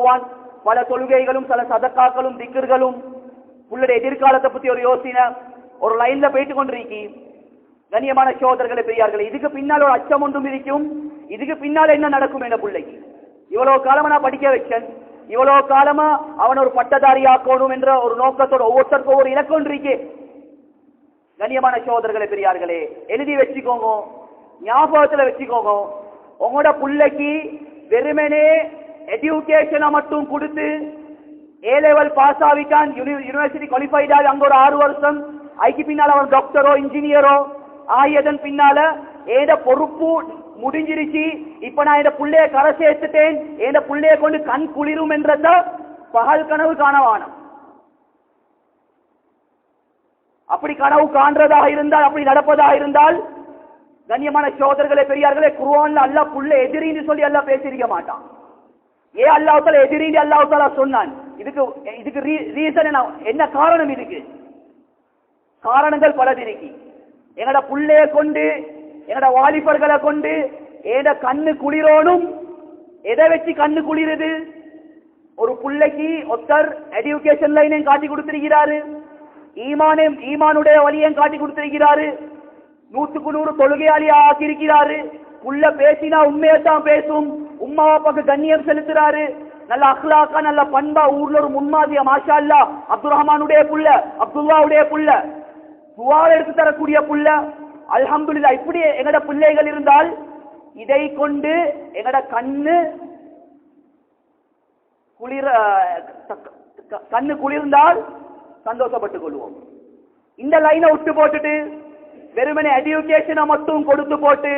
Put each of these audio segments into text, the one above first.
பல தொழுகைகளும் சில சதக்காக்களும் திக்கர்களும் புள்ளுடைய எதிர்காலத்தை பத்தி ஒரு யோசனை ஒரு லைன்ல போயிட்டு கொண்டிருக்கி. கண்ணியமான சோதர்களை பெரியார்கள் இதுக்கு பின்னால் ஒரு அச்சம் ஒன்றும் இருக்கும். இதுக்கு பின்னால் என்ன நடக்கும் என்ற பிள்ளைக்கு. இவ்வளவு காலமா நான் படிக்க வச்சேன். இவ்வளவு காலமா அவன் ஒரு பட்டதாரி ஆக்கணும் என்ற ஒரு நோக்கத்தோட ஒவ்வொருத்தருக்கும் ஒரு இலக்கம் இருக்கே. கண்ணியமான சோதர்களை பெரியார்களே எழுதி வச்சுக்கோங்க. ஞாபகத்துல வச்சுக்கோங்க. உங்களோட பிள்ளைக்கு வெறுமனே எஜுகேஷனை மட்டும் கொடுத்து ஏ லெவல் பாஸ் ஆகிட்டான். யூனிவர்சிட்டி குவாலிஃபைடா அங்க ஒரு ஆறு வருஷம். ஐக்கு பின்னால் அவன் டாக்டரோ இன்ஜினியரோ ஆகியதன் பின்னால ஏத பொறுப்பு முடிஞ்சிருச்சு. இப்ப நான் இந்த புள்ளைய கரை சேர்த்துட்டேன். ஏத புள்ளைய கொண்டு கண் குளிரும் என்றத பகல் கனவு காணவானம். அப்படி கனவு காண்றதாக இருந்தால் அப்படி நடப்பதாக இருந்தால் கண்ணியமான சோதர்களே பெரியார்களே குருவான்ல அல்ல புள்ள எதிரின்னு சொல்லி எல்லாம் பேசியிருக்க மாட்டான். ஏன் அல்லாஹால எதிரின்னு அல்லாஹால சொன்னான். இதுக்கு இதுக்கு ரீசன் என்ன? என்ன காரணம் இதுக்கு? காரணங்கள் பல இருக்கு எங்கட புள்ளைய கொண்டு எங்கட வாலிபர்களை கொண்டு ஏட கண்ணு குளிரோனும் எதை வச்சு கண்ணு குளிருது? ஒரு பிள்ளைக்கு ஒருத்தர் எஜுகேஷன் லைனையும் காட்டி கொடுத்திருக்கிறாரு. ஈமானையும் ஈமானுடைய வழியையும் காட்டி கொடுத்திருக்கிறாரு. நூற்றுக்கு நூறு தொழுகையாளியா ஆக்கியிருக்கிறாரு புள்ள பேசினா உண்மையை தான் பேசும். உம்மா அப்பாக்கு கண்ணியம் செலுத்துறாரு. நல்ல அஹ்லாக்கா நல்ல பண்பா ஊர்ல ஒரு முன்மாதிரியா மாஷா அல்லா அப்துல் ரஹ்மானுடைய புள்ள அப்துல்லாவுடைய புள்ள. துவார எடுத்து தரக்கூடிய புள்ள. அல்ஹம்துலில்லா இப்படி எங்கட பிள்ளைகள் இருந்தால் இதை கொண்டு எங்கட கண்ணு குளிர கண்ணு குளிர்ந்தால் சந்தோஷப்பட்டுக் கொள்வோம். இந்த லைனை விட்டு போட்டுட்டு வெறுமனே எஜுகேஷனை மட்டும் கொடுத்து போட்டு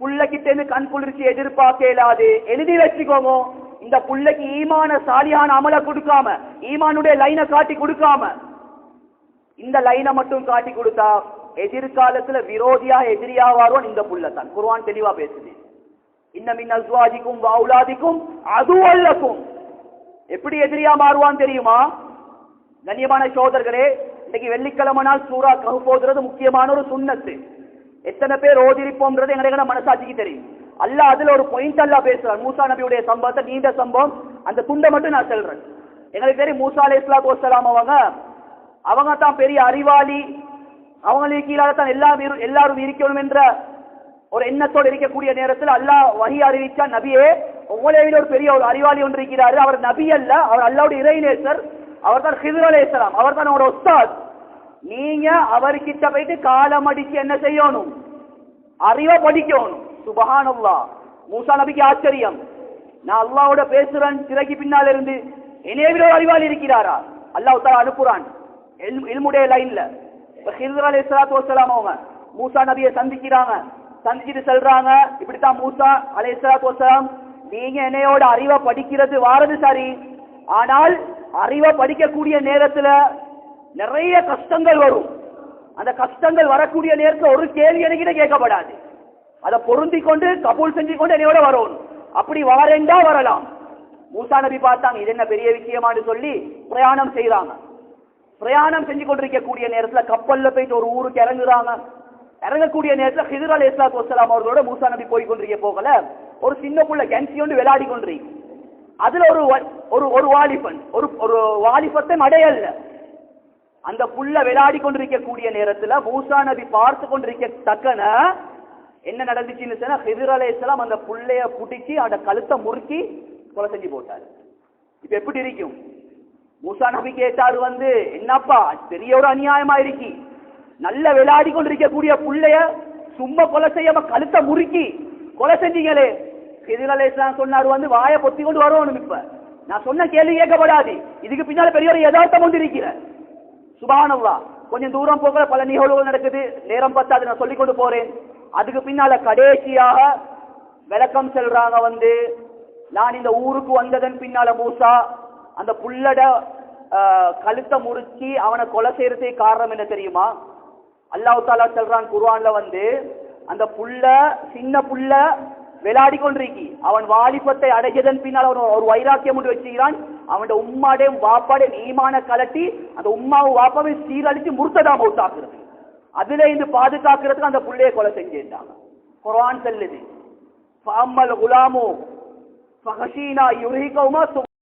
புள்ளைகிட்ட கண் குளிர்ச்சி எதிர்பார்க்க இயலாது. எழுதி வச்சுக்கோமோ இந்த புள்ளைக்கு ஈமான சாலியான அமலை கொடுக்காம ஈமானுடைய லைனை காட்டி கொடுக்காம. இந்த லைனை மட்டும் காட்டி கொடுத்தா எதிர்காலத்துல விரோதியா எதிரியா வருவான் இந்த புள்ள தான் குருவான் தெளிவா பேசுது. இன்னமின் அஸ்வாதிக்கும் வாவுலாதிக்கும் அதுவல்லக்கும் எப்படி எதிரியா மாறுவான் தெரியுமா? கண்ணியமான சோதர்களே இன்னைக்கு வெள்ளிக்கிழமை நாள் சூறா கஹு போகிறது முக்கியமான ஒரு சுண்ணத்து. எத்தனை பேர் ஓதிரிப்போம்ன்றது எங்க மனசாட்சிக்கு தெரியும். அல்ல அதுல ஒரு பாயிண்ட் அல்ல பேசுறான். மூசா நபியுடைய சம்பவத்தை நீண்ட சம்பவம். அந்த துண்டை மட்டும் நான் சொல்றேன். எங்களுக்கு தெரியும் மூசா அலி இஸ்லாத்து வசலாம் அவங்க. அவங்க தான் பெரிய அறிவாளி. அவங்களுக்கு கீழாக தான் எல்லாரும் எல்லாரும் இருக்கணும் என்ற ஒரு எண்ணத்தோடு இருக்கக்கூடிய நேரத்தில் அல்லாஹ் வகி அறிவிச்சா நபியே உங்களை ஒரு பெரிய ஒரு அறிவாளி ஒன்று இருக்கிறாரு. அவர் நபி அல்ல அவர் அல்லாவுடைய இறைநேசர் அவர் தான் ஹிதர் அலேசலாம் அவர் தான் அவரோட உஸ்தாத். நீங்க அவர்கிட்ட போயிட்டு காலம் அடிச்சு என்ன செய்யணும்? அறிவை படிக்கணும். சுபஹானல்லா. மூசா நபிக்கு ஆச்சரியம். நான் அல்லாவோட பேசுறேன் திரைக்கு பின்னால் இருந்து. என்னைய விட அறிவாளி இருக்கிறாரா? அல்லாஹ் தாலா அனுப்புறான். இல்மு- இல்முடைய லைன்ல. ஹிதர் அலி இஸ்லாத்து வசலாம் அவங்க மூசா நபியை சந்திக்கிறாங்க. சந்திச்சுட்டு சொல்றாங்க இப்படித்தான் மூசா அலை இஸ்லாத்து வசலாம் நீங்க என்னையோட அறிவை படிக்கிறது வாரது சரி. ஆனால் அறிவை படிக்கக்கூடிய நேரத்துல நிறைய கஷ்டங்கள் வரும். அந்த கஷ்டங்கள் வரக்கூடிய நேரத்தில் ஒரு கேள்வி என்கிட்ட கேட்கப்படாது. அதை பொருந்தி கொண்டு கபூல் செஞ்சு கொண்டு என்னையோட வரணும். அப்படி வாரேண்டா வரலாம். மூசா நபி பார்த்தாங்க இது என்ன பெரிய விஷயமான்னு சொல்லி பிரயாணம் செய்யறாங்க பிரயாணம் செஞ்சு கொண்டிருக்கக்கூடிய நேரத்தில் கப்பல்ல போயிட்டு ஒரு ஊருக்கு இறங்குறாங்க. இறங்கக்கூடிய நேரத்தில் ஹிதர் அலி இஸ்லாத் வசலாம் அவர்களோட மூசா நபி போய் கொண்டிருக்க போகல. ஒரு சின்ன புள்ள கென்சி ஒன்று விளையாடி கொண்டிருக்கு. அதுல ஒரு வ- ஒரு ஒரு வாலிபன் ஒரு ஒரு வாலிபத்தை மடையல்ல. அந்த புள்ள விளையாடி கொண்டிருக்கக்கூடிய நேரத்துல மூசா நபி பார்த்து கொண்டிருக்க தக்கன என்ன நடந்துச்சுன்னு சொன்னா ஹிதர் அலைஹிஸ்ஸலாம் அந்த புள்ளைய புடிச்சு அந்த கழுத்தை முறுக்கி கொலை செஞ்சு போட்டாரு. இப்ப எப்படி இருக்கும்? மூசா நபி கேட்டாரு வந்து என்னப்பா பெரிய ஒரு அநியாயமா இருக்கி நல்ல விளையாடி கொண்டிருக்கக்கூடிய புள்ளைய சும்மா கொலை செய்யாம கழுத்தை முறுக்கி கொலை செஞ்சீங்களே. ஹிதர் அலைஹிஸ்ஸலாம் சொன்னாரு வந்து வாயை பொத்தி கொண்டு வரணும் இப்ப. நான் சொன்ன கேள்வி கேட்கப்படாது. இதுக்கு பின்னால பெரிய ஒரு யதார்த்தம் கொண்டு இருக்கிறேன் சுபானவா கொஞ்சம் தூரம் போக பல நிகழ்வுகள் நடக்குது. நேரம் பத்தாது நான் சொல்லிக் கொண்டு போறேன். அதுக்கு பின்னால கடைசியாக விளக்கம் செல்றாங்க வந்து நான் இந்த ஊருக்கு வந்ததன் பின்னால மூசா அந்த புள்ளட கழுத்தை முறிச்சு அவனை கொலை செய்யறதே காரணம் என்ன தெரியுமா? அல்லாஹ் தாலா செல்றான் குர்ஆன்ல வந்து அந்த புள்ள சின்ன புள்ள விளையாடி கொண்டிருக்கி. அவன் வாலிபத்தை அடைஞ்சதன் பின்னால் அவன் ஒரு வைராக்கியம் ஒன்று வச்சுக்கிறான். அவன் உம்மாடையும் வாப்பாடையும் ஈமான கலட்டி அந்த உம்மாவும் வாப்பாவையும் சீரழிச்சு முர்த்ததா மௌத்தாக்குறது. அதுல இருந்து பாதுகாக்கிறதுக்கு அந்த பிள்ளைய கொலை செஞ்சிருந்தாங்க. குரான் சொல்லுது ஃபாமல் குலாமோ ஃபகஷீனா யுரிகவுமா